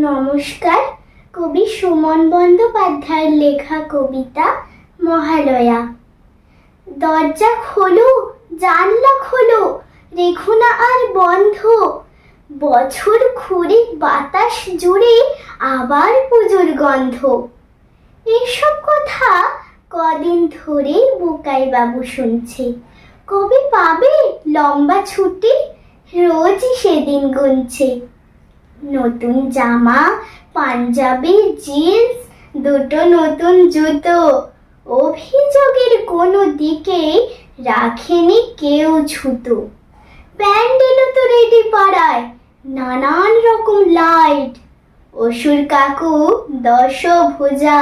নমস্কার। কবি সুমন বন্দ্যোপাধ্যায়ের লেখা কবিতা মহালয়া। দরজা খোলো, জানলা খোলো, রেখো না আর বন্ধ। বছর ঘুরে বাতাস জুড়ে আবার পুজোর গন্ধ। এইসব কথা কদিন ধরে বুকাই বাবু শুনছে। কবে পাবে লম্বা ছুটি, রোজই সেদিন গুনছে। নতুন জামা, পাঞ্জাবি জিন্স দুটো নতুন জুতো। অভিযোগের কোনো দিকে রাখেনি কেউ ছুতো প্যান্ডেলও তো রেডি পাড়ায়, নানান রকম লাইট অসুর কাকু দশ ভুজা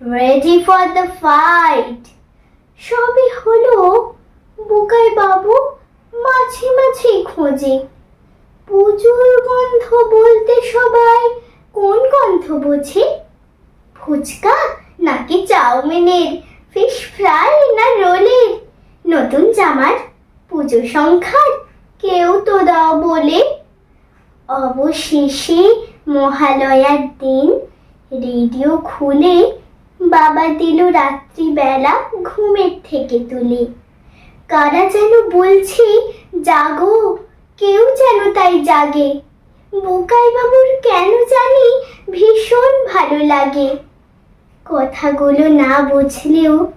রেডি ফর দ্য ফাইট সবই হলো বুকাই বাবু মাঝে মাঝেই খোঁজে। পুজোর গন্ধ বলতে সবাই কোন গন্ধ বোঝে? ফুচকা নাকি চাউমিনের? ফিশ ফ্রাই না রোলের? নতুন জামার পুজো সংখ্যার কেউ তো দাও বলে? অবশেষে মহালয়ার দিন রেডিও খুলে বাবা দিল রাত্রিবেলা ঘুমের থেকে তুলে। কারা যেন বলছে, জাগো কেউ যেন তাই জাগে। বোকাই বাবুর কেন জানি ভীষণ ভালো লাগে। কথাগুলো না বুঝলেও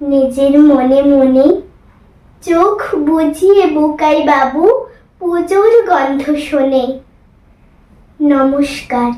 নিজের মনে মনে চোখ বুঝিয়ে বোকাই বাবু পুজোর গন্ধ শোনে। নমস্কার।